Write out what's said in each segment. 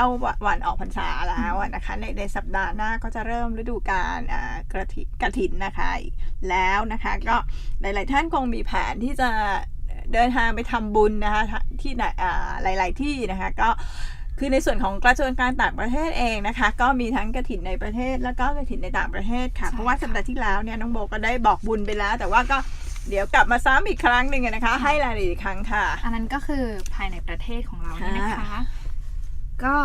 เข้าวันออกพรรษาแล้วอะนะคะในในสัปดาห์หน้าก็จะเริ่มฤดูการอ่ากระถิกระถินนะคะ แล้วนะคะก็หลาย ๆ ท่านคงมีแผนที่จะเดินทางไปทำบุญนะคะที่ไหนอ่าหลาย ๆ ที่นะคะก็คือในส่วนของกระทรวงการต่างประเทศเองนะคะ ก็มีทั้งกระถินในประเทศแล้วก็กระถินในต่างประเทศค่ะใช่เพราะว่าค่ะสัปดาห์ที่แล้วเนี่ยน้องโบก็ได้บอกบุญไปแล้ว แต่ว่าก็เดี๋ยวกลับมาซ้ำอีกครั้งหนึ่งนะคะ ให้รายละเอียดอีกครั้งค่ะ อันนั้นก็คือภายในประเทศของเรานี่นะคะค่ะ ก็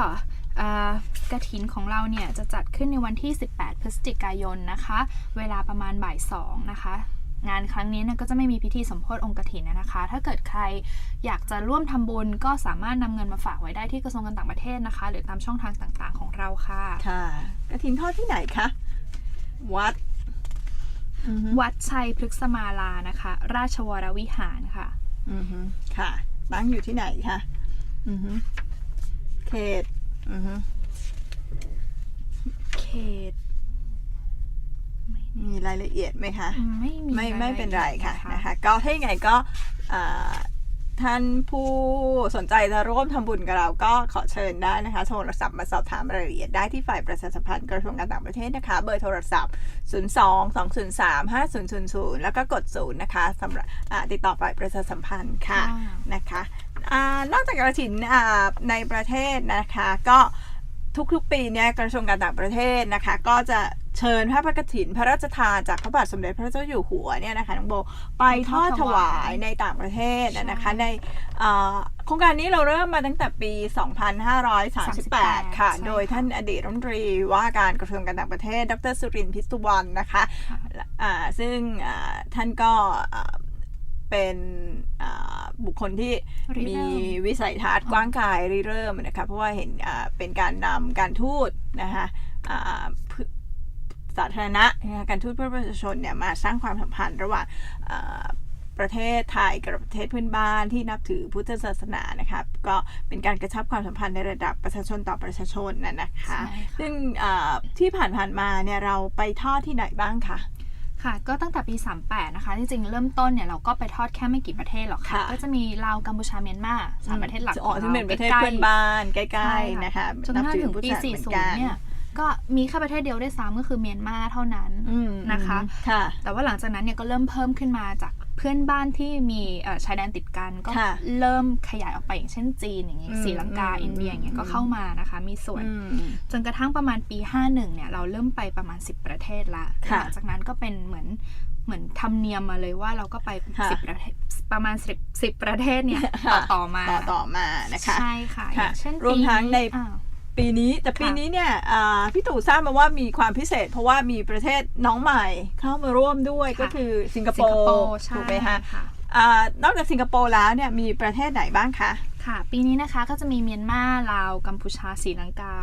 เอ่อกระถินของเราเนี่ยจะจัดขึ้นในวันที่ 18 พฤศจิกายนนะคะ เวลาประมาณบ่ายสองนะคะ งานครั้งนี้เนี่ยก็จะไม่มีพิธีสมโพธิองค์กฐินนะคะ ถ้าเกิดใครอยากจะร่วมทำบุญก็สามารถนำเงินมาฝากไว้ได้ที่กระทรวงการต่างประเทศนะคะ หรือตามช่องทางต่างๆของเราค่ะค่ะกระถินทอดที่ไหนคะวัดอือฮึวัดชัยพฤกษมาลานะคะ ราชวรวิหารค่ะอือฮึค่ะ ตั้งอยู่ที่ไหนคะอือฮึเขตอือฮึเขต มีรายละเอียดไหมคะ ไม่มีไม่ายละไม่เป็นไรอียดค่ะนะคะ ก็ถ้าอย่างไงก็อ่าท่านผู้สนใจจะร่วมทำบุญกับเราก็ขอเชิญได้นะคะโทรศัพท์มาสอบถามรายละเอียดได้ที่ฝ่ายประชาสัมพันธ์กระทรวงการต่างประเทศนะคะ เบอร์โทรศัพท์ 02 203 5000 แล้วก็กดศูนย์นะคะสำหรับอ่าติดต่อฝ่ายประชาสัมพันธ์ค่ะนะคะ อานอกจากกระถินอ่าในประเทศนะคะก็ทุกๆ ปีเนี่ยกระทรวงการต่างประเทศนะคะ ก็จะเชิญพระพระกฐินพระราชทานจากพระบาทสมเด็จพระเจ้าอยู่หัวเนี่ยนะคะน้องโบไปทอดถวายในต่างประเทศนะคะในอ่าโครงการนี้เราเริ่มมาตั้งแต่ปี 2538ค่ะใช่ค่ะ โดยท่านอดีตรัฐมนตรีว่าการกระทรวงการต่างประเทศ ดรสุรินทร์พิสตุวรรณนะคะค่ะอ่าซึ่งอ่าท่านก็อ่าเป็นอ่า บุคคลที่ริมีเริ่มวิสัยทัศน์กว้างไกลริเริ่มนะคะเพราะว่าเห็นอ่าเป็นการนำการทูตนะคะอ่าเพื่อสาธารณะนะคะการทูตเพื่อประชาชนเนี่ยมาสร้างความสัมพันธ์ระหว่างอ่าประเทศไทยกับประเทศเพื่อนบ้านที่นับถือพุทธศาสนานะคะก็เป็นการกระชับความสัมพันธ์ในระดับประชาชนต่อประชาชนนะนะคะใช่ค่ะซึ่งอ่าที่ผ่านๆมาเนี่ยเราไปทอดที่ไหนบ้างคะ ค่ะ ก็ตั้งแต่ปี 38 นะคะที่จริงเริ่มต้นเนี่ยเราก็ไปทอดแค่ไม่กี่ประเทศหรอกค่ะ ค่ะก็จะมีลาว กัมพูชา เมียนมาสามประเทศหลักอ๋อของซึ่งเป็นประเทศใกล้ๆเพื่อนบ้านใกล้ใช่ๆนะคะจนกระทั่งถึงปีนับถือพุทธศาสนาเหมือนกัน40 เนี่ย ก็มีแค่ประเทศเดียวได้วยซ้ำก็คือเมียนมาเท่านั้นอืมนะคะ ค่ะ แต่ว่าหลังจากนั้นเนี่ยก็เริ่มเพิ่มขึ้นมาจากเพื่อนบ้านที่มีเอ่อชายแดนติดกันก็ค่ะเริ่มขยายออกไปอย่างเช่นจีนอย่างนี้อืมศรีลังกาอืมอินเดียอย่างเงี้ยก็อืมเข้ามานะคะ มีส่วนอืมจนกระทั่งประมาณปี 51 เนี่ย เราเริ่มไปประมาณ 10 ประเทศละค่ะหลังจากนั้นก็เป็นเหมือนเหมือนธรรมเนียมมาเลยว่าเราก็ไปค่ะ10ประเทศประมาณ10 10ประเทศเนี่ยต่ค่ะอต่อมาต่อต่อมานะคะ ใช่ค่ะอค่ะย่างเช่นรวมทั้งในอ้าว ปีนี้แต่ปีค่ะนี้เนี่ยอ่าพี่ตู่ทราบมาว่ามีความพิเศษ เพราะว่ามีประเทศน้องใหม่เข้ามาร่วมด้วยค่ะก็คือสิงคโปสิงคโปร์ร์ใช่ถูกไหมคะค่ะอ่านอกจากสิงคโปร์แล้วเนี่ยมีประเทศไหนบ้างคะค่ะ ปีนี้นะคะก็จะมีเมียนมาลาวกัมพูชาศรีลังกา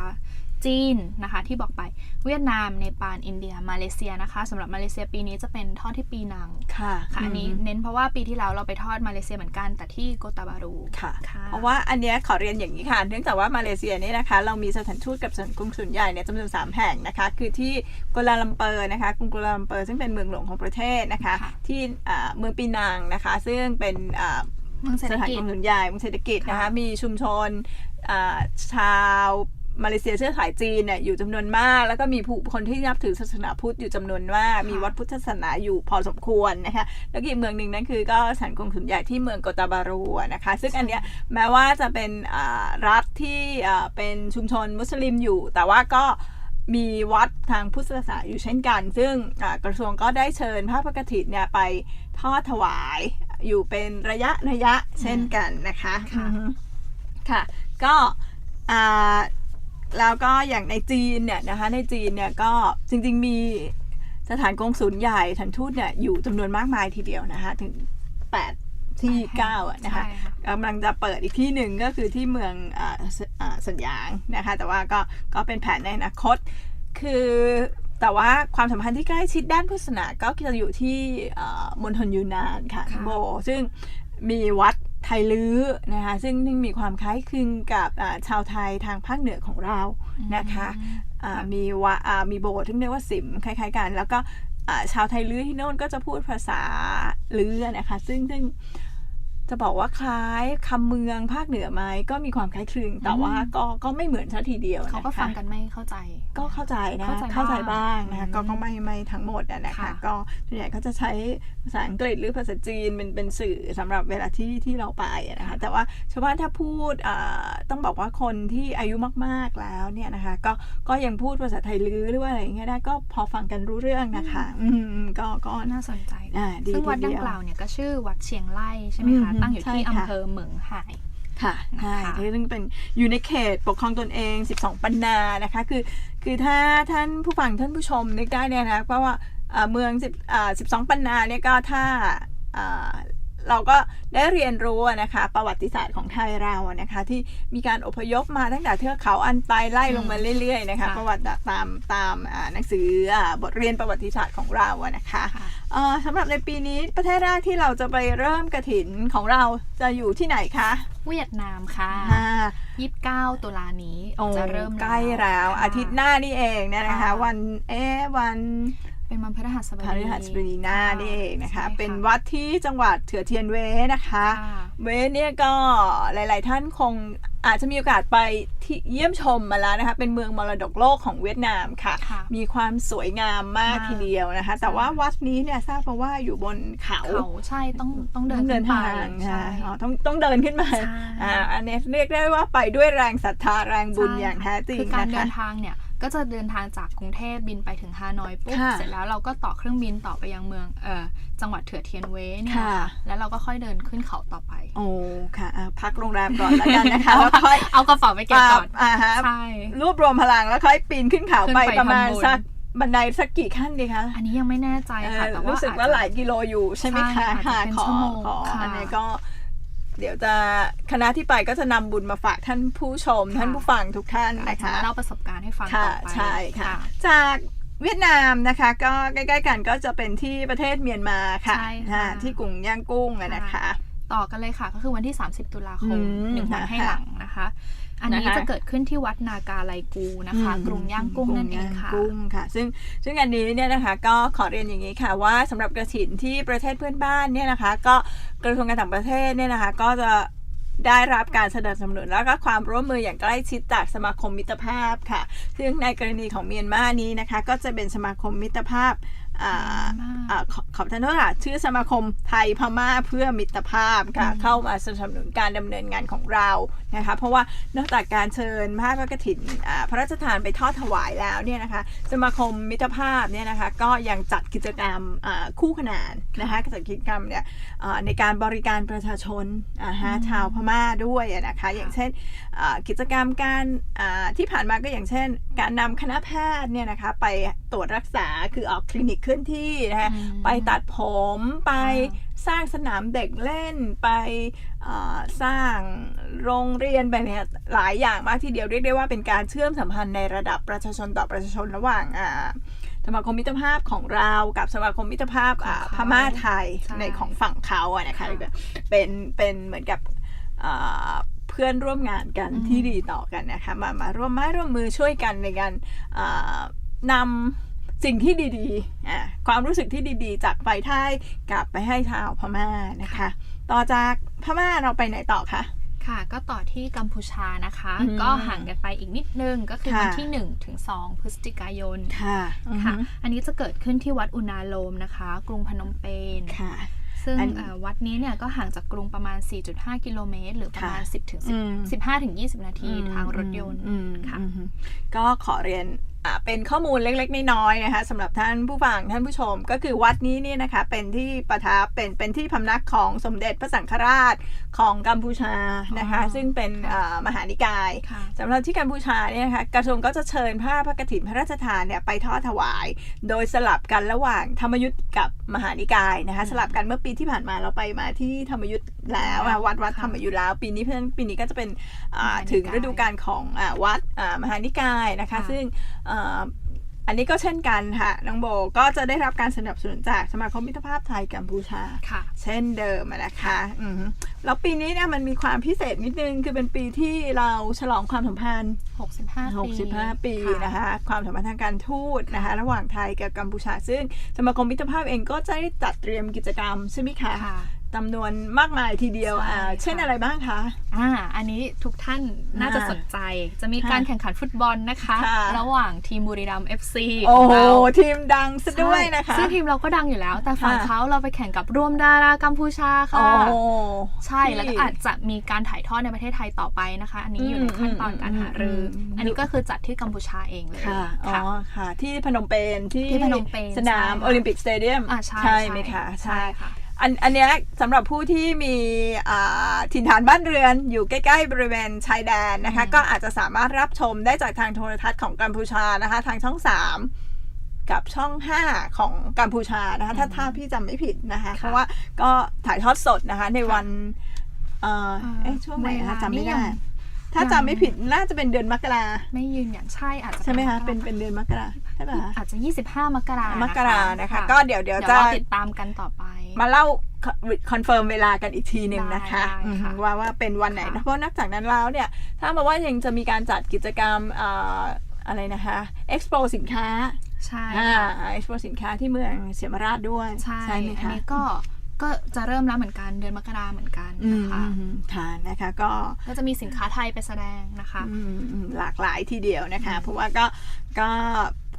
จีนนะคะที่บอกไปเวียดนามเนปาลอินเดียมาเลเซียนะคะสำหรับมาเลเซียปีนี้จะเป็นทอดที่ปีนังค่ะค่ะอันนี้เน้นเพราะว่าปีที่แล้วเราไปทอดมาเลเซียเหมือนกันแต่ที่โกตาบารูค่ะค่ะ เพราะว่าอันเนี้ยขอเรียนอย่างนี้ค่ะเนื่องจากว่ามาเลเซียเนี่ยนะคะ เรามีสถานทูตกับสถานกงสุลใหญ่เนี่ยจำนวนสามแห่งนะคะ คือที่กัวลาลัมเปอร์นะคะกรุงกัวลาลัมเปอร์ซึ่งเป็นเมืองหลวงของประเทศนะคะค่ะที่อ่าเมืองปีนังนะคะ ซึ่งเป็นอ่าเมืองเศรษสฐถานกิจกงสุลใหญ่เมืองเศรษฐกิจนะคะค่ะมีชุมชนอ่าชาว มาเลเซียเชื้อสายจีนเนี่ยอยู่จำนวนมาก แล้วก็มีผู้คนที่นับถือศาสนาพุทธอยู่จำนวนมากมีวัดพุทธศาสนาอยู่พอสมควรนะคะแล้วก็อีกเมืองหนึ่งนั่นคือก็สถานกงสุลใหญ่ที่เมืองโกตาบารูอะนะคะ ซึ่งอันเนี้ยแม้ว่าจะเป็นอ่ารัฐที่อ่าเป็นชุมชนมุสลิมอยู่ แต่ว่าก็มีวัดทางพุทธศาสนาอยู่เช่นกัน ซึ่งอ่ากระทรวงก็ได้เชิญพระพระกฐินเนี่ยไปทอดถวายอยู่เป็นระยะระยะเช่นกันนะคะค่ะอือฮึค่ะก็อ่า แล้วก็อย่างในจีนเนี่ยนะคะในจีนเนี่ยก็จริงๆมีสถานกงศูนย์ใหญ่ทันทูตเนี่ยอยู่จำนวนมากมายทีเดียวนะคะถึง 8ที่เก้าอะนะคะใช่ค่ะกำลังจะเปิดอีกที่หนึ่งก็คือที่เมืองอ่าสอ่าสัญญางนะคะ แต่ว่าก็ก็เป็นแผนในอนาคต คือแต่ว่าความสัมพันธ์ที่ใกล้ชิดด้านพุทธศาสนาก็จะอยู่ที่อ่ามณฑลยูนนานค่ะค่ะโบซึ่งมีวัดไทยลื้อนะคะซึ่งมีความคล้ายคลึงกับอ่าชาวไทยทางภาคเหนือของเรานะคะอ่ามีวะอ่ามีโบสถ์ที่เรียกว่าสิมคล้ายๆกัน แล้วก็อ่าชาวไทยลื้อที่โน่นก็จะพูดภาษาลื้อนะคะ ซึ่งซึ่ง จะบอกว่าคล้ายคำเมืองภาคเหนือไหมก็มีความคล้ายคลึง แต่ว่าก็ก็ไม่เหมือนซะทีเดียวนะคะเขาก็ฟังกันไม่เข้าใจ ก็เข้าใจนะเข้าใจเข้าใจบ้างบ้างนะคะอืมก็ก็ไม่ไม่ทั้งหมดอะนะคะค่ะก็ส่วนใหญ่ก็จะใช้ภาษาอังกฤษหรือภาษาจีนเป็นเป็นสื่อสำหรับเวลาที่ที่เราไปอะนะคะแต่ว่าชาวบ้านถ้าพูดอ่าต้องบอกว่าคนที่อายุมากๆแล้วเนี่ยนะคะ ก็ก็ยังพูดภาษาไทยลื้อหรือว่าอะไรอย่างเงี้ยได้ก็พอฟังกันรู้เรื่องนะคะ อืมก็ก็น่าสนใจอ่าดีซึ่งวัดทีดังเยวกล่าวเนี่ยก็ชื่อวัดเชียงไล่ใช่ไหมคะอืมตั้งอยู่ที่ใช่ค่ะอำเภอเหมืองหายค่ะใช่นะคะซึ่งเป็นอยู่ในเขตปกครองตนเอง 12 ปันนานะคะ คือคือถ้าท่านผู้ฟังท่านผู้ชมนึกได้เนี่ยนะเพราะว่าเอ่อเมือง10อ่า12 ปันนาเนี่ยก็ถ้าอ่า เราก็ได้เรียนรู้อะนะคะประวัติศาสตร์ของไทยเราอะนะคะที่มีการอพยพมาตั้งแต่เทือกเขาอันไตไล่ลงมาเรื่อยๆนะคะค่ะประวัติตามตามอ่าหนังสืออ่าบทเรียนประวัติศาสตร์ของเราอะนะคะค่ะเอ่อสำหรับในปีนี้ประเทศแรกที่เราจะไปเริ่มกระถินของเราจะอยู่ที่ไหนคะเวียดนามค่ะอ่า29ตุลานี้โอ้จะเริ่มใกล้แล้วค่ะอาทิตย์หน้านี่เองเนี่ยนะคะค่ะวันเอ๊ะวัน เป็นวันพฤหัสบพดีฤหัสบดีหน้านี่เองนะคะใช่เป็นวัดที่จังหวัดเถือเทียนเวนะคะค่ะเวเนี่ยก็หลาย ๆ ท่านคงอาจจะมีโอกาสไปที่เยี่ยมชมมาแล้วนะคะ เป็นเมืองมรดกโลกของเวียดนามค่ะค่ะมีความสวยงามมากมากทีเดียวนะคะ แต่ว่าวัดนี้เนี่ยทราบมาว่าอยู่บนเขาเขาใช่ต้องต้องเดินต้องเดินขึ้นทาไปงใช่ค่ะอ๋อต้องต้องเดินขึ้นมาใช่อ่าอันนี้เรียกได้ว่าไปด้วยแรงศรัทธาแรงบุญใช่อย่างแท้จริงคือการนะเดิคะนทางเนี่ย ก็จะเดินทางจากกรุงเทพบินไปถึงฮานอยปุ๊บค่ะเสร็จแล้วเราก็ต่อเครื่องบินต่อไปยังเมืองเอ่อจังหวัดเถือเทียนเวเนี่ยค่ะแล้วเราก็ค่อยเดินขึ้นเขาต่อไป โอ้ค่ะอะ พักโรงแรมก่อนแล้วกันนะคะแล้วค่อยเอากระเป๋าไปเก็บก่อนอ่าฮะใช่ รวบรวมพลังแล้วค่อยปีนขึ้นเขาขึ้นไปไปประมาณทำบุญสักบันไดสักกี่ขั้นดีคะอันนี้ยังไม่แน่ใจค่ะ เออแต่ว่ารู้สึกอจว่าจะหลายกิโลอยู่ใช่ไหมใช่คะอาจจะเป็นขอชั่วโมงขอค่ะ อันนี้ก็ เดี๋ยวจะคณะที่ไปก็จะนำบุญมาฝากท่านผู้ชมค่ะท่านผู้ฟังทุกท่านอาจนะจะคะมาเล่าประสบการณ์ให้ฟังค่ะต่อไปใช่ค่ะ จากเวียดนามนะคะ ก็ใกล้ๆกันก็จะเป็นที่ประเทศเมียนมาค่ะใช่ค่ะอ่าที่กรุงย่างกุ้งอะนะคะ ต่อกันเลยค่ะ ก็คือวันที่ 30 ตุลาคมอืมหนึ่งวันให้นะคะหลังนะคะ อันนี้นะคะจะเกิดขึ้นที่วัดนากาไลกูนะคะอืมกรุงย่างกุ้งนั่นเองค่ะกรุงย่างกุ้งค่ะ ซึ่งซึ่งอันนี้เนี่ยนะคะก็ขอเรียนอย่างนี้ค่ะว่าสำหรับกระถินที่ประเทศเพื่อนบ้านเนี่ยนะคะ ก็กระทรวงการต่างประเทศเนี่ยนะคะ ก็จะได้รับการสนับสนุนแล้วก็ความร่วมมืออย่างใกล้ชิดจากสมาคมมิตรภาพค่ะ ซึ่งในกรณีของเมียนมานี้นะคะ ก็จะเป็นสมาคมมิตรภาพ อ่าเมียนมาอ่าขอขอบท่านโทษค่ะชื่อสมาคมไทยพม่าเพื่อมิตรภาพค่ะ เข้ามาสนับสนุนการดำเนินงานของเรานะคะ เพราะว่านอกจากการเชิญผ้าพระกฐินอ่าพระราชทานไปทอดถวายแล้วเนี่ยนะคะ สมาคมมิตรภาพเนี่ยนะคะก็ยังจัดกิจกรรมอ่าคู่ขนานนะคะจัดกิจกรรมเนี่ยอ่าในการบริการประชาชนอ่าฮะชาวพม่าด้วยอะนะคะ อย่างเช่นอ่ากิจกรรมการอ่าที่ผ่านมาก็อย่างเช่น การนำคณะแพทย์เนี่ยนะคะไปตรวจรักษาคือออกคลินิกเคลื่อนที่นะคะอืมไปตัดผมไปค่ะสร้างสนามเด็กเล่นไปเอ่อสร้างโรงเรียนไปเนี่ยหลายอย่างมากทีเดียวเรียกได้ว่าเป็นการเชื่อมสัมพันธ์ในระดับประชาชนต่อประชาชนระหว่างอ่าสมาคมมิตรภาพของเรากับสมาคมมิตรภาพอ่าของพเขาม่าไทยใช่ในของฝั่งเขาอะนะคะค่ะเป็นเป็นเหมือนกับอ่าเพื่อนร่วมงานกันอืมที่ดีต่อกันนะคะมามาร่วมไม้ร่วมมือช่วยกันในการอ่านำ สิ่งที่ดีๆอะความรู้สึกที่ดีๆ จากไปไทยกลับไปให้ชาวพม่านะคะ ต่อจากพม่าเราไปไหนต่อคะค่ะก็ต่อที่กัมพูชานะคะอืมก็ห่างกันไปอีกนิดนึงก็คือค่ะวันที่1ถึง2พฤศจิกายนค่ะค่ะอือฮึอันนี้จะเกิดขึ้นที่วัดอุณาโลมนะคะ กรุงพนมเปญค่ะ ซึ่งอันเอ่อวัดนี้เนี่ยก็ห่างจากกรุงประมาณ 4.5 กิโลเมตร หรือประมาณค่ะ10ถึงอืม10 15ถึง20 นาทีทางรถยนต์อืมค่ะอืมก็ขอเรียนอ่า เป็นข้อมูลเล็กๆ น้อยๆนะคะสำหรับท่านผู้ฟังท่านผู้ชม ก็คือวัดนี้เนี่ยนะคะเป็นที่ประทับเป็นเป็นที่พำนักของสมเด็จพระสังฆราชของกัมพูชานะคะอ๋อซึ่งเป็นค่ะอ่ามหานิกายค่ะสำหรับที่กัมพูชาเนี่ยนะคะกระทรวงก็จะเชิญผ้าพระกฐินพระราชทานเนี่ยไปทอดถวาย โดยสลับกันระหว่างธรรมยุทธ์กับมหานิกายนะคะสลับกันเมื่อปีที่ผ่านมาเราไปมาที่ธรรมยุทธ์แล้วอะวัดวัดค่ะธรรมยุทธ์แล้ว ปีนี้เพื่อนปีนี้ก็จะเป็นอ่ามหานิกายถึงฤดูกาลของอาวัดอ่า มหานิกายนะคะค่ะซึ่งอ่าอันนี้ก็เช่นกันค่ะน้องโบก็จะได้รับการสนับสนุนจากสมาคมมิตรภาพไทยกัมพูชาค่ะเช่นเดิมอะนะคะอือฮึแล้วปีนี้เนี่ยมันมีความพิเศษนิดนึง คือเป็นปีที่เราฉลองความสัมพันธ์ 65 ปี65 ปีค่ะนะคะ ความสัมพันธ์ทางการทูตนะคะ ระหว่างไทยกับกัมพูชา ซึ่งสมาคมมิตรภาพเองก็จะได้จัดเตรียมกิจกรรมใช่ไหมคะค่ะ จำนวนมากมายทีเดียวใช่อ่าค่ะเช่นอะไรบ้างคะอ่าอันนี้ทุกท่านน่าจะอ่าสนใจ จะมีค่ะการแข่งขันฟุตบอลนะคะค่ะระหว่างทีมบุรีรัมย์ FC โอ้ของโหเราทีมดังซะด้วยนะคะซึ่งทีมเราก็ดังอยู่แล้ว แต่ฝั่งค่ะเขาเราไปแข่งกับรวมดารากัมพูชาโอ้ค่ะโหใช่แล้วก็อาจจะมีการถ่ายทอดในประเทศไทยต่อไปนะคะ อันนี้อยู่ในขั้นตอนการหารืออมอืมอันนี้ก็คือจัดที่กัมพูชาเองเลยค่ะอ๋อค่ะค่ะที่พนมเปญที่ที่พนมเปญสนามใช่ค่ะโอลิมปิกสเตเดียมอ่าใช่ไหมคะใช่ค่ะ อันอันเนี้ยสำหรับผู้ที่มีอ่าถิ่นฐานบ้านเรือนอยู่ใกล้ ๆ บริเวณชายแดนนะคะอืมก็อาจจะสามารถรับชมได้จากทางโทรทัศน์ของกัมพูชานะคะ ทางช่อง 3 กับช่อง 5 ของกัมพูชานะคะ ถ้าถ้าพี่จำไม่ผิดนะคะ เพราะว่าก็ถ่ายทอดสดนะคะ ในวันเอ่อเอ๊ะช่วงไหนเวคะลาจำไม่นี่ได้ยังถ้ายังจำไม่ผิดน่าจะเป็นเดือนมกราไม่ยืนยันใช่อาจจะใช่ไหมคะกราเป็นเป็นเดือนมกราใช่ป่ะคะอาจจะ 25 มกรามมกรานะคะ ก็เดี๋ยวเดี๋ยวเดี๋ยวจะเราติดตามกันต่อไป มาเล่าคอนเฟิร์มเวลากันอีกทีหนึ่งนะคะได้ได้อืมค่ะว่าว่าเป็นวันไหนค่ะนะเพราะนอกจากนั้นแล้วเนี่ย ถ้ามาว่ายังจะมีการจัดกิจกรรมเอ่ออะไรนะคะเอ็กซ์โปสินค้า ใช่อ่าค่ะเอ็กซ์โปสินค้าที่เมืองเสียมราชด้วย ใช่ไหมอันคะนี้ก็ก็จะเริ่มแล้วเหมือนกันเดือนมกราเหมือนกันอืมนะคะอืมค่ะนะคะก็ก็จะมีสินค้าไทยไปแสดงนะคะอืมอืมหลากหลายทีเดียวนะคะอืมเพราะว่าก็ก็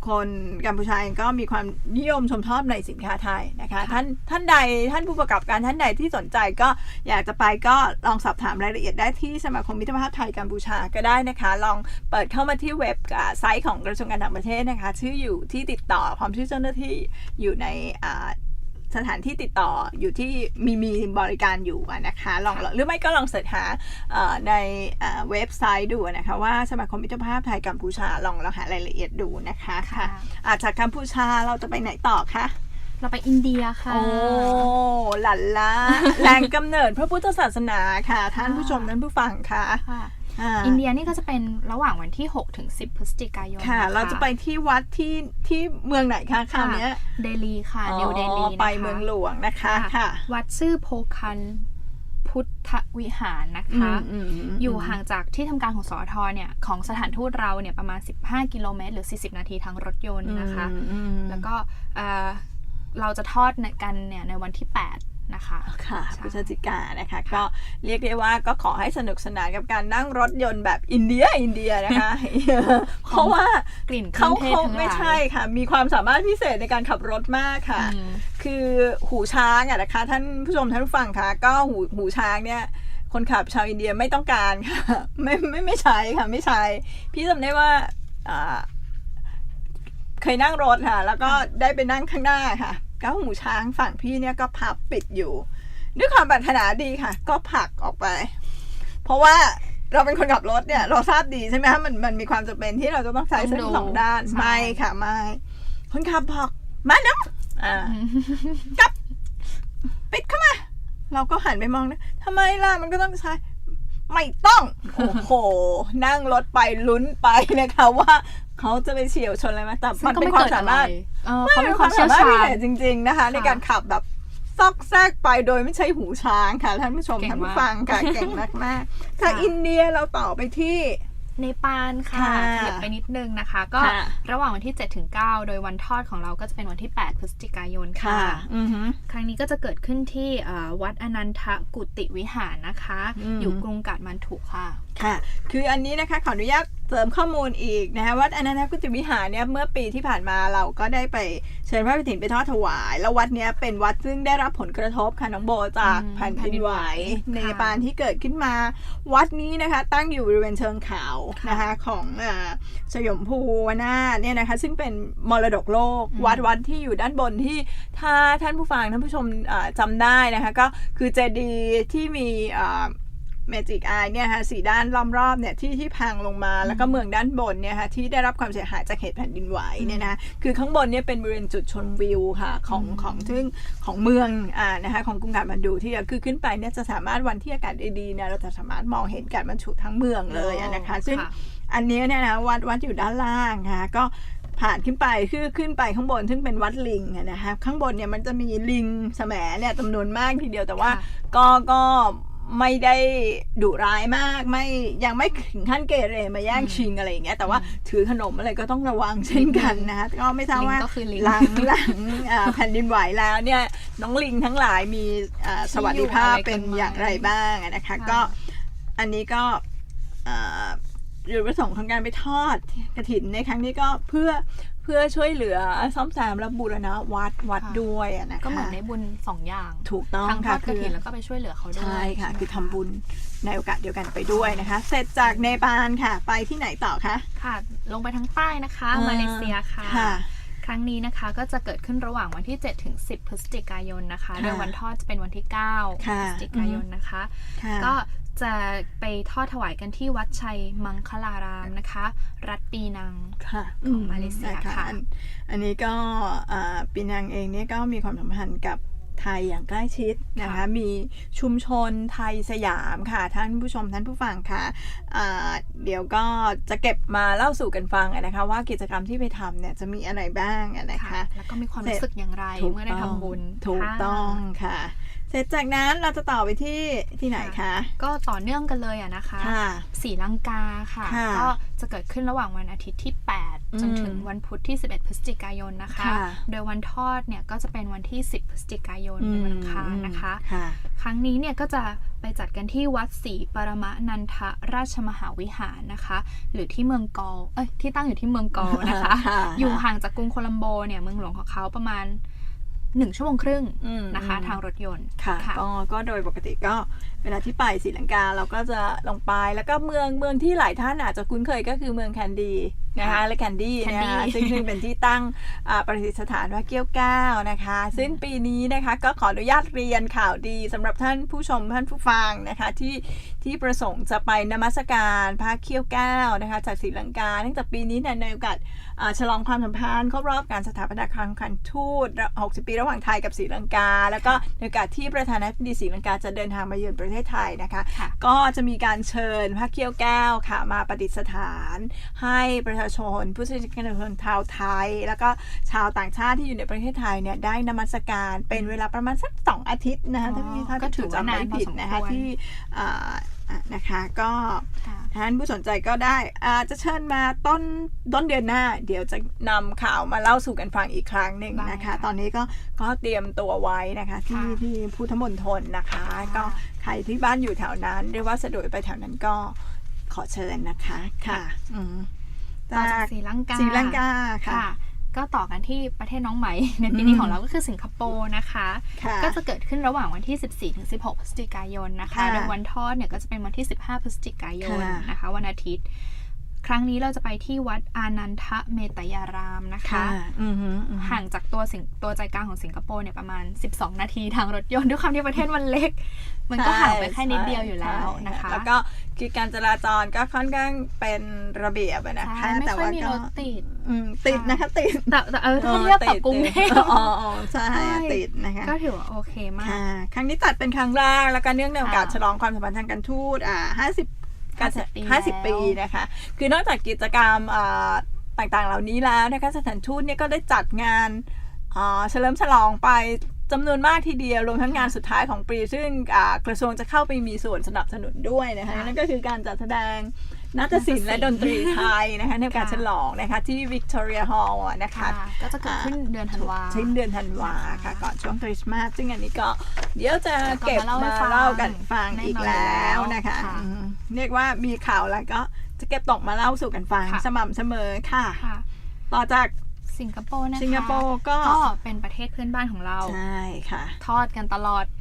คนกัมพูชาเองก็มีความนิยมชมชอบในสินค้าไทยนะคะท่านท่านใดท่านผู้ประกอบการท่านใดที่สนใจก็อยากจะไปก็ลองสอบถามรายละเอียดได้ที่สมาคมมิตรภาพไทยกัมพูชาก็ได้นะคะ ลองเปิดเข้ามาที่เว็บอ่าไซต์ของกระทรวงการต่างประเทศนะคะ ชื่ออยู่ที่ติดต่อพร้อมชื่อเจ้าหน้าที่อยู่ในอ่า สถานที่ติดต่ออยู่ที่มีมีบริการอยู่อะนะคะลองหรือไม่ก็ลองเสิร์ชหาเอ่อในเอ่อเว็บไซต์ดูนะคะว่าสมาคมมิตรภาพไทยกัมพูชาลองลองหารายละเอียดดูนะคะค่ะอาจากกัมพูชาเราจะไปไหนต่อคะเราไปอินเดียค่ะ โอ้หลันละแหล่งกำเนิดพระพุทธศาสนาค่ะ ท่านผู้ชมท่านผู้ฟังค่ะค่ะา อินเดียนี่ก็จะเป็นระหว่างวันที่ 6 ถึง 10 พฤศจิกายนค่ะนคเราจะไปที่วัดที่ที่เมืองไหนคะคราวค่ะเนี้ยเดลีค่ะนิวเดลีอ๋อไปเมืองหลวงนะคะค่ะ วัดชื่อโพคันพุทธวิหารนะคะอืมมมอยู่ห่างจากที่ทำการของสอทอเนี่ย ของสถานทูตเราเนี่ยประมาณ 15 กิโลเมตร หรือ 40 นาทีทางรถยนต์นะคะอืมอืมแล้วก็เอ่อเราจะทอดกันเนี่ยในวันที่ 8 นะคะค่ะใช่พฤศจิกายนนะคะ ก็เรียกได้ว่าก็ขอให้สนุกสนานกับการนั่งรถยนต์แบบอินเดียอินเดียนะคะ เพราะว่ากลิ่นเครื่เขาองเทศคงทั้งหลายไม่ใช่ค่ะ มีความสามารถพิเศษในการขับรถมากค่ะอืมคือหูช้างอะนะคะ ท่านผู้ชมท่านผู้ฟังคะก็หูหูช้างเนี่ยคนขับชาวอินเดียไม่ต้องการค่ะ ไม่ไม่ไม่ใช้ค่ะไม่ใช้ พี่จำได้ว่าอ่าเคยนั่งรถค่ะ แล้วก็ได้ไปนั่งข้างหน้าค่ะ ก็หูช้างฝั่งพี่เนี่ยก็พับปิดอยู่ ด้วยความปรารถนาดีค่ะ ก็ผลักออกไป เพราะว่าเราเป็นคนขับรถเนี่ย เราทราบดีใช่ไหมคะมันมันมีความจำเป็นที่เราจะต้องใช้เส้นต้องดูสองด้านใช่ ไม่ค่ะไม่คนขับบอกมาน้ำอ่ากลับ ปิดเข้ามา เราก็หันไปมองนะทำไมล่ะมันก็ต้องใช้ ไม่ต้องโอ้โห นั่งรถไปลุ้นไปนะคะว่าเขาจะไปเฉียวชนอะไรไหมาแต่ซึ่มังนก็เป็นไม่ความเกิดสาอะไรมารถเออเขาเป็นความเชี่ยวชาพิญเศษจริง ๆนะคะค่ะในการขับแบบซอกแซกไปโดยไม่ใช่หูช้างค่ะท่านผู้ชมเก่งท่านผู้มากฟังค่ะเก่งมากมากๆทางค่ะอินเดียเราต่อไปที่ ในปานค่ะค่ะขยับไปนิดนึงนะคะ ก็ค่ะ ระหว่างวันที่ 7 ถึง 9 โดยวันทอดของเราก็จะเป็นวันที่ 8 พฤศจิกายนค่ะ อือหือ ครั้งนี้ก็จะเกิดขึ้นที่เอ่อวัดอนันทกุติวิหารนะคะ อืม อยู่กรุงกาดมันถุค่ะค่ะ คืออันนี้นะคะขออนุญาตเสริมข้อมูลอีกนะคะวัดอนันทกุติวิหารเนี่ยเมื่อปีที่ผ่านมาเราก็ได้ไปเชิญพระกฐินไปทอดถวาย แล้ววัดเนี้ยเป็นวัดซึ่งได้รับผลกระทบค่ะน้องโบจากอืมแผ่นดินไหวค่ะในปานที่เกิดขึ้นมา วัดนี้นะคะตั้งอยู่บริเวณเชิงเขานะคะของเอ่อสยมภูวนาถเนี่ยนะคะซึ่งเป็นมรดกโลกอืมวัดวัดที่อยู่ด้านบนที่ถ้าท่านผู้ฟังท่านผู้ชมเอ่อจำได้นะคะก็คือเจดีย์ที่มี เมจิกอายเนี่ยค่ะสีด้านล้อมรอบเนี่ยที่ที่พังลงมาแล้วก็เมืองด้านบนเนี่ยค่ะที่ได้รับความเสียหายจากเหตุแผ่นดินไหวเนี่ยนะคือข้างบนเนี่ยเป็นบริเวณจุดชมวิวค่ะของของซึ่งของเมืองอ่านะคะของกรุงกาฐมาดูที่คือขึ้นไปเนี่ยจะสามารถวันที่อากาศดีๆเนี่ยเราจะสามารถมองเห็นการบรรจุทั้งเมืองเลยอะนะคะซึ่งค่ะอันเนี้ยเนี่ยนะวัดวัดอยู่ด้านล่างค่ะก็ผ่านขึ้นไปคือขึ้นไปข้างบนซึ่งเป็นวัดลิงอะนะคะข้างบนเนี่ยมันจะมีลิงแสมเนี่ยจำนวนมากทีเดียวแต่ว่าค่ะก็ก็ ไม่ได้ดุร้ายมากไม่ยังไม่ถึงขั้นเกเรมาแย่งชิงอะไรอย่างเงี้ยแต่ว่าถือขนมอะไรก็ต้องระวังเช่นกันนะคะก็ไม่ทราบว่าลิงก็คือลิงหลังหลังอ่าแผ่นดินไหวแล้วเนี่ยน้องลิงทั้งหลายมีอ่าสวัสดิภาพเป็นอย่างไรบ้างอะนะคะก็อันนี้ก็เอ่อจุดประสงค์ของการไปทอดกระถินในครั้งนี้ก็เพื่อ เพื่อช่วยเหลือซ่อมแซมและบูรณะวัดวัดค่ะด้วยอะนะคะก็เหมือนได้บุญสองอย่างถูกต้องทั้งทอค่ะดกระถินแล้วก็ไปช่วยเหลือเขาด้วยใช่ค่ะไหมคือทำบุญในโอกาสเดียวกันไปด้วยนะคะ เสร็จจากเนปาลค่ะ ไปที่ไหนต่อคะค่ะ ลงไปทางใต้นะคะอ่ามาเลเซียค่ะค่ะครั้งนี้นะคะก็จะเกิดขึ้นระหว่างวันที่ 7 ถึง 10 พฤศจิกายนนะคะค่ะโดยวันทอดจะเป็นวันที่ 9พค่ะฤศจิกายนนะคะค่ะก็ จะไปทอดถวายกันที่วัดชัยมังคลารามนะคะ รัฐปีนังค่ะของมาเลเซียนค่ะอันอันนี้ก็อ่าปีนังเองเนี่ยก็มีความสัมพันธ์กับไทยอย่างใกล้ชิดนะคะค่ะมีชุมชนไทยสยามค่ะท่านผู้ชมท่านผู้ฟังค่ะอ่าเดี๋ยวก็จะเก็บมาเล่าสู่กันฟังอะนะคะว่ากิจกรรมที่ไปทำเนี่ยจะมีอะไรบ้างอะนะคะค่ะแล้วก็มีความรู้สึกอย่างไรถูกเมื่อได้ต้องทำบุญ ถูกค่ะต้องค่ะ เสร็จจากนั้นเราจะต่อไปที่ที่ไหนคะ ก็ต่อเนื่องกันเลยอะนะคะค่ะศรีลังกาค่ะค่ะ ก็จะเกิดขึ้นระหว่างวันอาทิตย์ที่ 8 จนถึงอืมวันพุธที่ 11 พฤศจิกายนนะคะค่ะโดยวันทอดเนี่ยก็จะเป็นวันที่ 10 พฤศจิกายนเป็นวันอังคารนะคะค่ะครั้งนี้เนี่ยก็จะไปจัดกันที่วัดศรีปรมะนันทราชมหาวิหารนะคะ หรือที่เมืองกอลเอ้ยที่ตั้งอยู่ที่เมืองกอลนะคะค่ะอยู่ห่างจากกรุงโคลัมโบเนี่ยเมืองหลวงของเขาประมาณ 1ชั่วโมงครึ่งอืมนะคะอืมทางรถยนต์ค่ะค่ะก็ก็โดยปกติก็เวลาที่ไปศรีลังกาเราก็จะลงไปแล้วก็เมืองเมืองที่หลายท่านอาจจะคุ้นเคยก็คือเมืองแคนดี นะคะค่ะและแคนดี้แคนดี้นะคะซึ่งซึ่งเป็นที่ตั้งอ่าประดิษฐานว่าเกี้ยวก้าวนะคะ ซึ่งปีนี้นะคะก็ขออนุญาตเรียนข่าวดีสำหรับท่านผู้ชมท่านผู้ฟังนะคะที่ที่ประสงค์จะไปนมัสการพระเกี้ยวก้าวนะคะจากศรีลังกาเนื่องจากปีนี้เนี่ยในโอกาสอ่าฉลองความสัมพันธ์ครบรอบการสถาปนาคารคันทูต 60 ปีระหว่างไทยกับศรีลังกา แล้วก็ในโอกาสที่ประธานาธิบดีศรีลังกาจะเดินทางมาเยือนประเทศไทยนะคะ ค่ะ ก็จะมีการเชิญพระเกี้ยวแก้วค่ะมาประดิษฐานให้ประชาชน ผู้ใช้ชนชาวไทย แล้วก็ชาวต่างชาติที่อยู่ในประเทศไทยเนี่ยได้นมัสการเป็นเวลาประมาณสักสองอาทิตย์นะคะอ๋อถ้าพี่ถ้าก็พี่ถือว่าจำไม่นานพอผิดสมนะคะควรที่อ่าอะนะคะก็ค่ะท่านผู้สนใจก็ได้อาจะเชิญมาต้นต้นเดือนหน้า เดี๋ยวจะนำข่าวมาเล่าสู่กันฟังอีกครั้งหนึ่งได้นะคะค่ะตอนนี้ก็ก็เตรียมตัวไว้นะคะที่ค่ะที่พุทธมณฑลนะคะค่ะก็ใครที่บ้านอยู่แถวนั้น หรือว่าสะดวกไปแถวนั้นก็ขอเชิญนะคะค่ะอืม ต่อจากศรีลังกาศรีลังกาค่ะค่ะ ก็ต่อกันที่ประเทศน้องใหม่ ในปีนี้อืมของเราก็คือสิงคโปร์นะคะค่ะก็จะเกิดขึ้นระหว่างวันที่ 14ถึง16 พฤศจิกายนนะคะค่ะโดยวันทอดเนี่ยก็จะเป็นวันที่ 15 พฤศจิกายนค่ะนะคะ วันอาทิตย์ ครั้งนี้เราจะไปที่วัดอานันทะเมตยารามนะคะค่ะอือหืออือหือห่างจากตัวสิงตัวใจกลางของสิงคโปร์เนี่ยประมาณ 12 นาทีทางรถยนต์ด้วยความที่ประเทศมันเล็ก มันก็ห่างไปแค่นิดเดียวอยู่แล้วนะคะ แล้วก็คือการจราจรก็ค่อนข้างเป็นระเบียบอะนะคะใช่ไม่แต่ค่อยว่ามีก็รถติดอืมติดนะคะติดแต่แต่เออถ้าเทียบกับกรุงเทพอ๋ออ๋อใช่ใช่ติดนะคะก็ถือว่าโอเคมากค่ะครั้งนี้จัดเป็นครั้งแรกแล้วก็เนื่องในโอกาสค่ะฉลองความสัมพันธ์ทางการทูตอ่า ห้าสิบ50ปีห้าสิบแล้วปีนะคะ คือนอกจากกิจกรรมอ่าต่างๆเหล่านี้แล้วนะคะสถานทูตเนี่ยก็ได้จัดงานอ่าเฉลิมฉลองไปจำนวนมากทีเดียวรวมทั้งงานสุดท้ายของปี ซึ่งอ่ากระทรวงจะเข้าไปมีส่วนสนับสนุนด้วยนะคะค่ะนั่นก็คือการจัดแสดงนาฏศิลป์และดนตรีไทยนะคะในโอกาสค่ะฉลองนะคะที่ Victoria Hall อะนะคะค่ะก็จะเกิดขึ้นเดือนธันวาสิ้นเดือนธันวาค่ะนะคะก่อนช่วงคริสต์มาสซึ่งอันนี้ก็เดี๋ยวจะเก็บกลับมามาเล่าเล่าให้ฟังกันฟังแน่นอนอีกแล้วแล้วนะคะค่ะอืม เรียกว่ามีข่าวแล้วก็จะเก็บตกมาเล่าสู่กันฟัง ค่ะ สม่ำเสมอค่ะ ค่ะ ต่อจากสิงคโปร์นะคะสิงคโปร์ก็ ก็เป็นประเทศเพื่อนบ้านของเรา ใช่ค่ะ ทอดกันตลอดอืม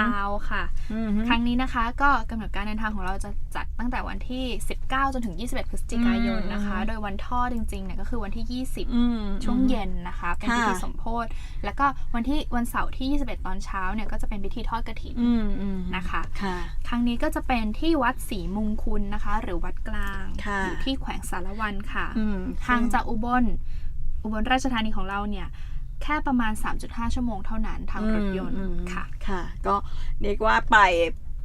ลาวค่ะอืมครั้งนี้นะคะ ก็กำหนดการเดินทางของเราจะจัดตั้งแต่วันที่ 19 จนถึง 21 พฤศจิกายนนะคะอืมโดยวันทอดจริงๆเนี่ยก็คือวันที่อืม20 ช่วงเย็นนะคะ เป็นค่ะพิธีสมโพธิแล้วก็วันที่วันเสาร์ที่ 21 ตอนเช้าเนี่ยก็จะเป็นพิธีทอดกระถินอืมอืมนะคะค่ะครั้งนี้ก็จะเป็นที่วัดศรีมุงคุณนะคะ หรือวัดกลางค่ะอยู่ที่แขวงสารวันค่ะอืมห่างจากอุบลอุบลราชธานีของเราเนี่ย แค่ประมาณ 3.5 ชั่วโมงเท่านั้นทางรถยนต์อืมค่ะค่ะ ก็เรียกว่าไป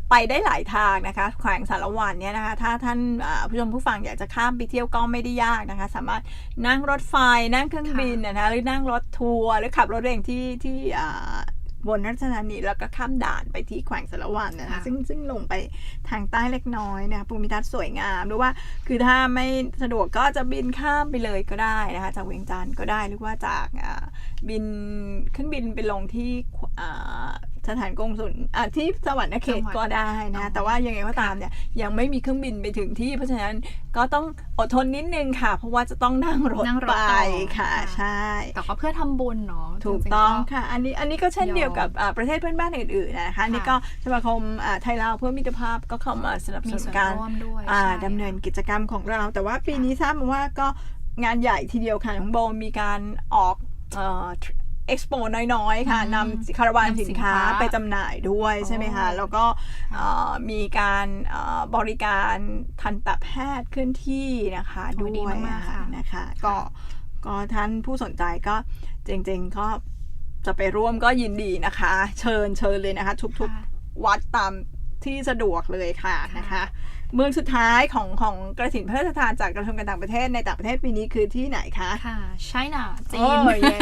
ไปได้หลายทางนะคะแขวงสารวันเนี่ยนะคะ ถ้าท่านอ่าผู้ชมผู้ฟังอยากจะข้ามไปเที่ยวก็ไม่ได้ยากนะคะ สามารถนั่งรถไฟนั่งเครื่องค่ะบินนะนะหรือนั่งรถทัวร์หรือขับรถเองที่ที่อ่า บนราชธานีแล้วก็ข้ามด่านไปที่แขวงสารวันนะคะค่ะซึ่งซึ่งลงไปทางใต้เล็กน้อยนะคะภูมิทัศน์สวยงามหรือว่า คือถ้าไม่สะดวกก็จะบินข้ามไปเลยก็ได้นะคะจากเวียงจันทร์ก็ได้หรือว่าจากอ่าบินเครื่องบินไปลงที่อ่า สถานกงสุลอ่าที่สวรรค์เขตจังหวัดก็ได้อ๋นะอแต่ว่ายังไงก็ตามเนี่ยยังไม่มีเครื่องบินไปถึงที่ เพราะฉะนั้นก็ต้องอดทนนิดนึงค่ะ เพราะว่าจะต้องนั่งรถนั่งรถไปต่อค่ะค่ะใช่แต่ก็เพื่อทำบุญเนาะถูกจริๆต้องก็ค่ะ อันนี้อันนี้ก็เช่นยอมเดียวกับอ่าประเทศเพื่อนบ้านอื่นๆนะคะอันนี่ก็สมาคมอ่าไทยลาวเพื่อมิตรภาพก็เข้ามาสนับสมีนุนส่วนการร่วมด้วยอ่าใช่ดำเนินกิจกรรมของเรา แต่ว่าปีนี้ทราบมาว่าก็งานใหญ่ทีเดียวค่ะของโบมีการออก เอ่อเอ็กซ์โปน้อยๆ ค่ะอืมนำคาราวานนำสิสินนค้าค้าไปจำหน่ายด้วยใช่ไหมคะโอ้แล้วก็เอ่อมีการเอ่อบริการทันตแพทย์เคลื่อนที่นะคะโอ้ด้ดีวยมากๆค่ะนะคะก็ก็ท่านผู้สนใจก็จริงๆก็จะไปร่วมก็ยินดีนะคะ เชิญเชิญเลยนะคะ ทุกค่ะๆวัดตาม ที่สะดวกเลยค่ะค่ะนะคะ เมืองสุดท้ายของของกระถิ่นพระราชทานจากกระทรวงการต่างประเทศในต่างประเทศปีนี้คือที่ไหนคะค่ะไชน่าจีโอ้นเย่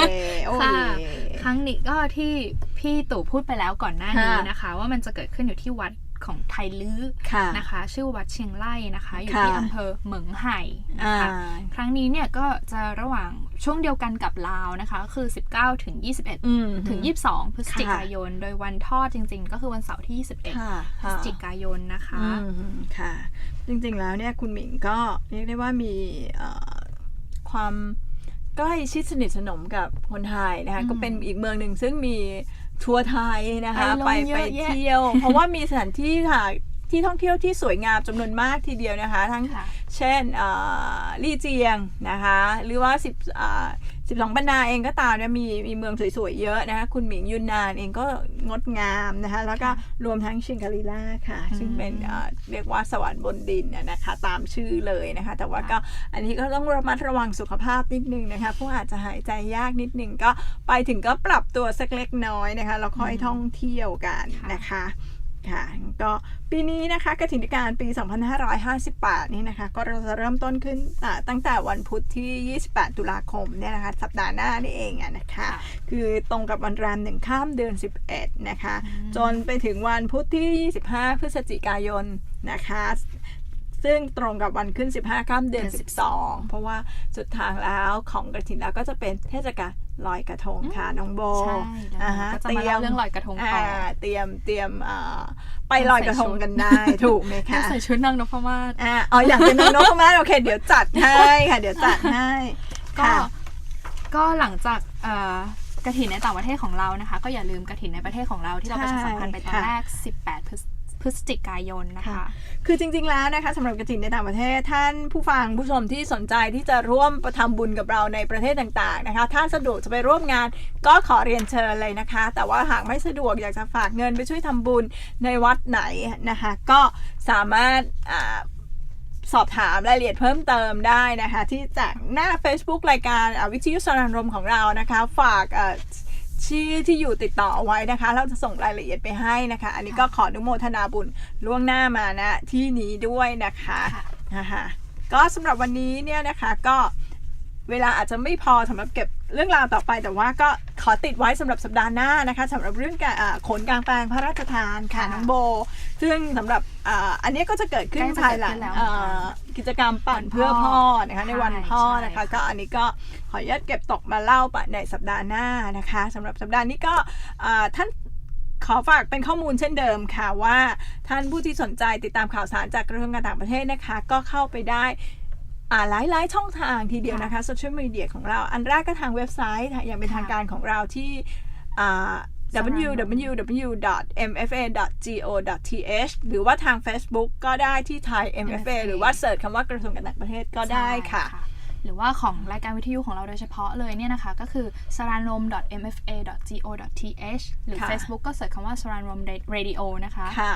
โอ้ค่ะเย่ครั้งนี้ก็ที่พี่ตู่พูดไปแล้วก่อนหน้านี้ค่ะนะคะ ว่ามันจะเกิดขึ้นอยู่ที่วัด ของไทลื้อค่ะนะคะ ชื่อวัดเชียงไล่นะคะ อยู่ค่ะที่อำเภอเหมิงไห่นะอ่าคะครั้งนี้เนี่ยก็จะระหว่างช่วงเดียวกันกับลาวนะคะ คือ 19 ถึง 21อืมถึง 22 พฤศจิกายน โดยวันทอดจริง ๆ ก็คือวันเสาร์ที่ 21ค่ะพฤศจิกายนนะคะอืมค่ะ จริงๆแล้วเนี่ยคุณหมิงก็เรียกได้ว่ามีเอ่อความใกล้ชิดสนิทสนมกับคนไทยนะคะอืมก็เป็นอีกเมืองหนึ่งซึ่งมี ทัวร์ไทยนะคะ ไปไปเที่ยว เพราะว่ามีสถานที่ค่ะที่ท่องเที่ยวที่สวยงามจำนวนมากทีเดียวนะคะ ทั้งเช่นลี่เจียงนะคะ หรือว่าสิบ สิบสองบรรดาเองก็ตามเนี่ยมีมีเมืองสวยๆ เยอะนะคะคุณหมิงยุนนานเองก็งดงามนะคะแล้วก็รวมทั้งชิงคาลีล่าค่ะ ซึ่งเป็นเรียกว่าสวรรค์บนดินนะคะตามชื่อเลยนะคะ แต่ว่าก็อันนี้ก็ต้องระมัดระวังสุขภาพนิดนึงนะคะพวกอาจจะหายใจยากนิดนึงก็ไปถึงก็ปรับตัวสักเล็กน้อยนะคะแล้วค่อยท่องเที่ยวกันนะคะ ค่ะก็ปีนี้นะคะกฐินการปี 2558 นี่นะคะ ก็เราจะเริ่มต้นขึ้นอ่าตั้งแต่วันพุธที่ 28 ตุลาคมเนี่ยนะคะ สัปดาห์หน้านี่เองอะนะคะค่ะคือตรงกับวันแรมหนึ่งข้ามเดือน 11 นะคะอืมจนไปถึงวันพุธที่ 25 พฤศจิกายนนะคะ ซึ่งตรงกับวันขึ้น 15ข้ามเดือนเดือน 12 เพราะว่าสุดทางแล้วของกระถินแล้วก็จะเป็นเทศกาลลอยกระทงค่ะน้องโบใช่เดี๋ยวอ่าเราฮะก็จะมาเล่าเรื่องลอยกระทงต่อาเตรียมเตรียมอ่าไปลอยกระทงกันได้ถูกไหมแค่คะใส่ชุดนางนพมาศอ่าอ๋ออยากเป็นนางนพมาศโอเค เดี๋ยวจัดให้ค่ะเดี๋ยวจัดให้ก็ค่ะก็หลังจากเอ่อกระถินในต่างประเทศของเรานะคะ ก็อย่าลืมกระถินในประเทศของเราที่เราประชาสัมพันธ์ไปตอนใช่ค่ะแรก 18 พฤศ พฤศจิกายนนะคะค่ะคือจริง ๆ แล้วนะคะสำหรับกระถินในต่างประเทศ ท่านผู้ฟังผู้ชมที่สนใจที่จะร่วมประทำบุญกับเราในประเทศต่าง ๆ นะคะ ถ้าสะดวกจะไปร่วมงานก็ขอเรียนเชิญเลยนะคะ แต่ว่าหากไม่สะดวกอยากจะฝากเงินไปช่วยทำบุญในวัดไหนนะคะ ก็สามารถอ่าสอบถามรายละเอียดเพิ่มเติมได้นะคะ ที่จากหน้า Facebook รายการอ่าวิทยุสรานรมของเรานะคะ ฝากเอ่อ ชื่อที่อยู่ติดต่อเอาไว้นะคะ เราจะส่งรายละเอียดไปให้นะคะ อันนี้ก็ขออนุโมทนาบุญล่วงหน้ามานะที่นี้ด้วยนะคะค่ะนะคะก็สำหรับวันนี้เนี่ยนะคะก็เวลาอาจจะไม่พอสำหรับเก็บ เรื่องราวต่อไปแต่ว่าก็ขอติดไว้สำหรับสัปดาห์หน้านะคะสำหรับเรื่องการอ่าขนกลางแปลงพระราชทานค่ะค่ะน้องโบ ซึ่งสำหรับอ่าอันนี้ก็จะเกิดขึ้นใกล้จะภายหลังเกิดขึ้นแล้วอ่ากิจกรรมปั่นเพื่อพ่อนะคะในวันพ่อนะคะใช่ก็อันนี้ก็ขออนุญาตเก็บตกมาเล่าปะในสัปดาห์หน้านะคะสำหรับสัปดาห์นี้ก็อ่าท่านขขอฝากเป็นข้อมูลเช่นเดิมค่ะว่าท่านผู้ที่สนใจติดตามข่าวสารจากกระทรวงการต่างประเทศนะคะ ก็เข้าไปได้อ่า หลายหลายๆช่องทางทีเดียวนะคะโซเชียลมีเดียของเรา อันแรกก็ทางเว็บไซต์ค่ะอย่างเป็นทางการของเราที่อ่า www.mfa.go.th หรือว่าทาง Facebook ก็ได้ที่ไทย MFA หรือว่าเสิร์ชคำว่ากระทรวงการต่างประเทศก็ได้ค่ะใช่หรือว่าของรายการวิทยุของเราโดยเฉพาะเลยเนี่ยนะคะ ก็คือ s a r a n o m mfa.go.th หรือค่ะ Facebook ก็เสิร์ชคำว่า s a r a n o m radio นะคะค่ะอ่า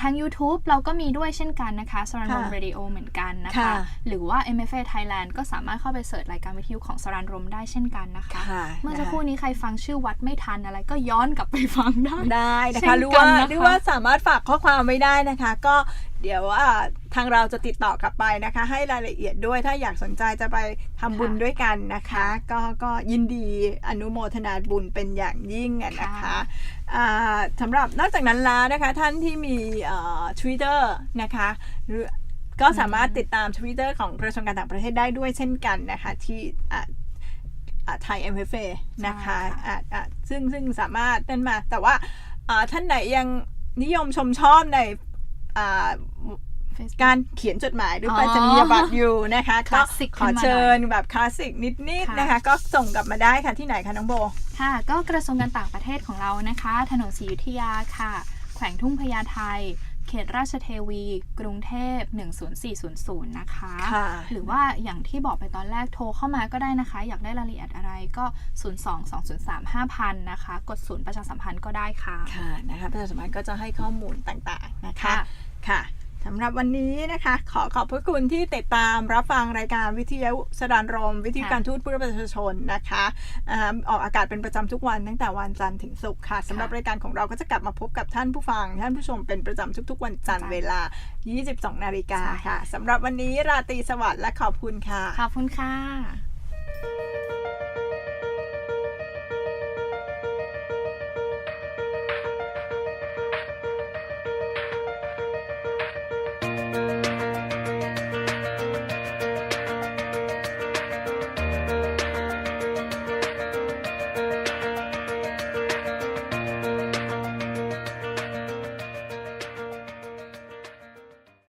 ทาง YouTube เราก็มีด้วยเช่นกันนะคะ s a r a n o m ค่ะ radio เหมือนกันนะคะค่ะหรือว่า MFA Thailand ก็สามารถเข้าไปเสิร์ชรายการวิทยุของ s a r a n o m ได้เช่นกันนะคะค่ะเมื่อสักนะคะครู่นี้ใครฟังชื่อวัดไม่ทันอะไรก็ย้อนกลับไปฟังได้ได้นะเช่คะนหรือกัว่านนะคะหรือว่าสามารถฝากข้อความไว้ได้นะคะ ก็ เดี๋ยวอ่าทางเราจะติดต่อกลับไปนะคะ ให้รายละเอียดด้วยถ้าอยากสนใจจะไปทำบุญด้วยกันนะคะ ก็ก็ยินดีอนุโมทนาบุญเป็นอย่างยิ่งอะนะคะค่ะอ่าสำหรับนอกจากนั้นแล้วนะคะ ท่านที่มีทวิตเตอร์นะคะหรือก็สามารถติดตาม Twitter ของกระทรวงการต่างประเทศได้ด้วยเช่นกันนะคะที่อ่าอ่าไทย MFA นะคะใช่ค่ะอ่าอ่าซึ่งซึ่งสามารถนั่นมาแต่ว่าอ่าท่านไหนยังนิยมชมชอบในอ่า Facebook การเขียนจดหมายด้วยอ๋อไปรษณียบัตรอยู่นะคะคก็ลาสสิกขขึ้อนมาหน่อยเชิญแบบคลาสสิกนิดๆค่ะนะคะ ก็ส่งกลับมาได้ค่ะที่ไหนคะน้องโบ ค่ะ ก็กระทรวงการต่างประเทศของเรานะคะ ถนนศรีอยุธยาค่ะ แขวงทุ่งพญาไท เขตราชเทวี กรุงเทพ 10400 นะคะค่ะหรือว่าอย่างที่บอกไปตอนแรกโทรเข้ามาก็ได้นะคะ อยากได้รายละเอียดอะไรก็ 022035000 นะคะ กดศูนย์ประชาสัมพันธ์ก็ได้ค่ะ ค่ะนะคะประชาสัมพันธ์ก็จะให้ข้อมูลต่างๆนะคะ ค่ะค่ะ สำหรับวันนี้นะคะ ขอขอบพระคุณที่ติดตามรับฟังรายการวิทยุสดานรม วิทยุการทูตเพื่อประชาชนนะคะอออกอากาศเป็นประจำทุกวันตั้งแต่วันจันทร์ถึงศุกร์ค่ะสำหรับรายการของเราก็จะกลับมาพบกับท่านผู้ฟัง ท่านผู้ชมเป็นประจำทุก ๆ วันจันทร์เวลา 22 นาฬิกาค่ะสำหรับวันนี้ราตรีสวัสดิ์และขอบคุณค่ะ ขอบคุณค่ะ